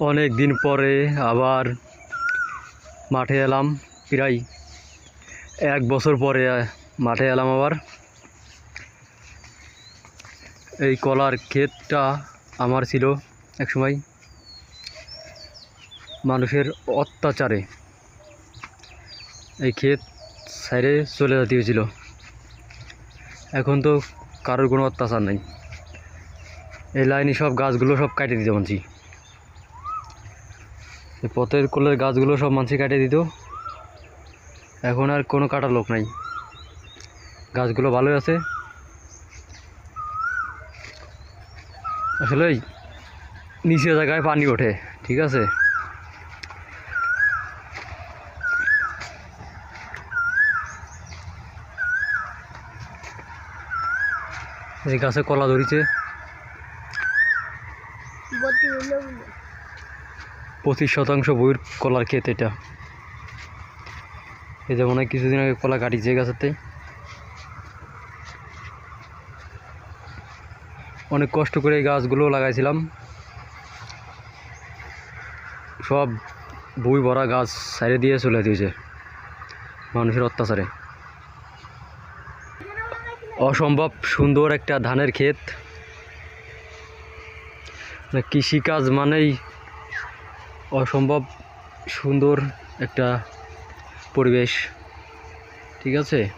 অনেক দিন পরে আবার মাঠে এলাম, প্রায় এক বছর পরে মাঠে এলাম আবার। এই কলার ক্ষেতটা আমার ছিল একসময় মানুষের অত্যাচারে। এই ক্ষেত সাইডে চলে যেতে হয়েছিল। এখন তো কারোর কোনো অত্যাচার নাই। এই লাইনে সব গাছগুলো সব কাটে দিতে মানছি পথের কোলের গাছগুলো সব মানুষ কাটে দিত। এখন আর কোনো কাটার লোক নাই। গাছগুলো ভালোই আছে। আসলে নিচে জায়গায় পানি ওঠে, ঠিক আছে? এই গাছে কলা ধরিছে। পঁচিশ শতাংশ বইয়ের কলার ক্ষেত এটা। এই যেমন কিছুদিন আগে কলা কাটিছে গাছেতে। অনেক কষ্ট করে এই গাছগুলো লাগাইছিলাম। সব বই ভরা গাছ সাইডে দিয়ে চলে দিয়েছে মানুষের অত্যাচারে। অসম্ভব সুন্দর একটা ধানের ক্ষেত। মানে কৃষিকাজ মানেই অসম্ভব সুন্দর একটা পরিবেশ। ঠিক আছে?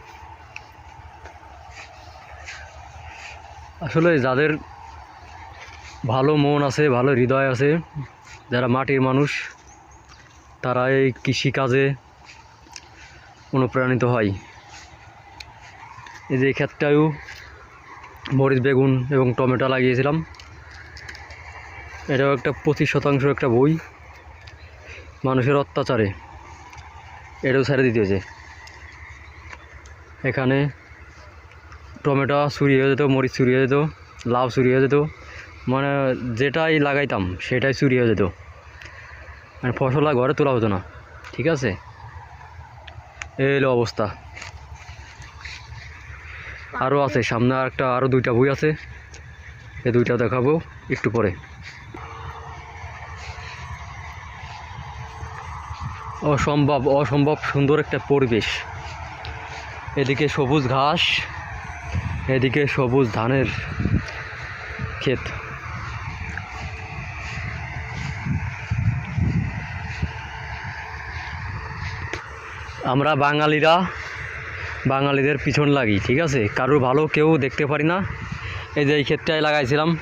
আসলে যাদের ভালো মন আছে, ভালো হৃদয় আছে, যারা মাটির মানুষ, তারা এই কৃষিকাজে অনুপ্রাণিত হয়। এই যে এই ক্ষেতটাও মরিচ, বেগুন এবং টমেটো লাগিয়েছিলাম। এটাও একটা পঁচিশ শতাংশ একটা বই। মানুষের অত্যাচারে। এটাও ছেড়ে দিতে হয়েছে। এখানে টমেটো চুরি হয়ে যেত, মরিচ চুরি হয়ে যেত, লাউ চুরি হয়ে যেত। মানে যেটাই লাগাইতাম, সেটাই চুরি হয়ে যেত। মানে ফসল আর ঘরে তোলা হতো না, ঠিক আছে? এই হলো অবস্থা। আরও আছে, সামনে আর একটা আরও দুইটা বই আছে। এই দুইটা দেখাবো একটু পরে। অসম্ভব অসম্ভব সুন্দর একটা পরিবেশ। এদিকে সবুজ ঘাস, এদিকে সবুজ ধানের ক্ষেত। আমরা বাঙালিরা, বাঙালিদের পিছন লাগি, ঠিক আছে? কারোর ভালো কেউ দেখতে পারি না। এই যে এই ক্ষেতটায় লাগাইছিলাম।